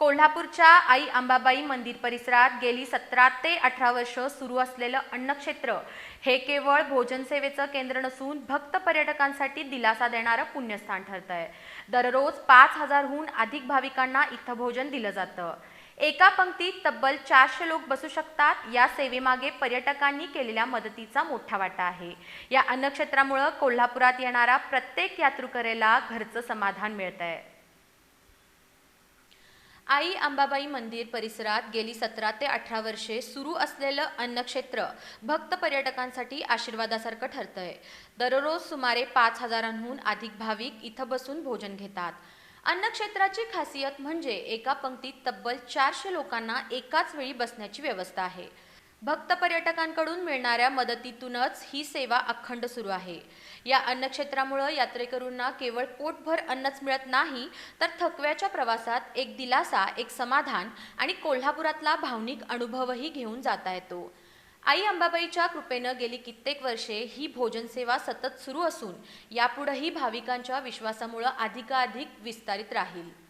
कोल्हापूरच्या आई अंबाबाई मंदिर परिसरात गेली सतरा ते अठरा वर्ष सुरू असलेलं अन्नक्षेत्र हे केवळ भोजन सेवेचं केंद्र नसून भक्त पर्यटकांसाठी दिलासा देणारं पुण्यस्थान ठरत आहे दररोज पाच हजारहून अधिक भाविकांना इथं भोजन दिलं जातं. एका पंक्तीत तब्बल चारशे लोक बसू शकतात. या सेवेमागे पर्यटकांनी केलेल्या मदतीचा मोठा वाटा आहे. या अन्नक्षेत्रामुळं कोल्हापुरात येणारा प्रत्येक यात्रुकरेला घरचं समाधान मिळत आहे आई अंबाबाई मंदिर परिसरात गेली सतरा ते अठरा वर्षे सुरू असलेलं अन्नक्षेत्र भक्त पर्यटकांसाठी आशीर्वादासारखं ठरतंय. दररोज सुमारे पाच हजारांहून अधिक भाविक इथं बसून भोजन घेतात. अन्नक्षेत्राची खासियत म्हणजे एका पंक्तीत तब्बल चारशे लोकांना एकाच वेळी बसण्याची व्यवस्था आहे. भक्त पर्यटकांकडून मिळणाऱ्या मदतीतूनच ही सेवा अखंड सुरू आहे. या अन्नक्षेत्रामुळं यात्रेकरूंना केवळ पोटभर अन्नच मिळत नाही तर थकव्याच्या प्रवासात एक दिलासा एक समाधान आणि कोल्हापुरातला भावनिक अनुभवही घेऊन जाता येतो. आई अंबाबाईच्या कृपेनं गेली कित्येक वर्षे ही भोजनसेवा सतत सुरू असून यापुढेही भाविकांच्या विश्वासामुळं अधिकाधिक विस्तारित राहील.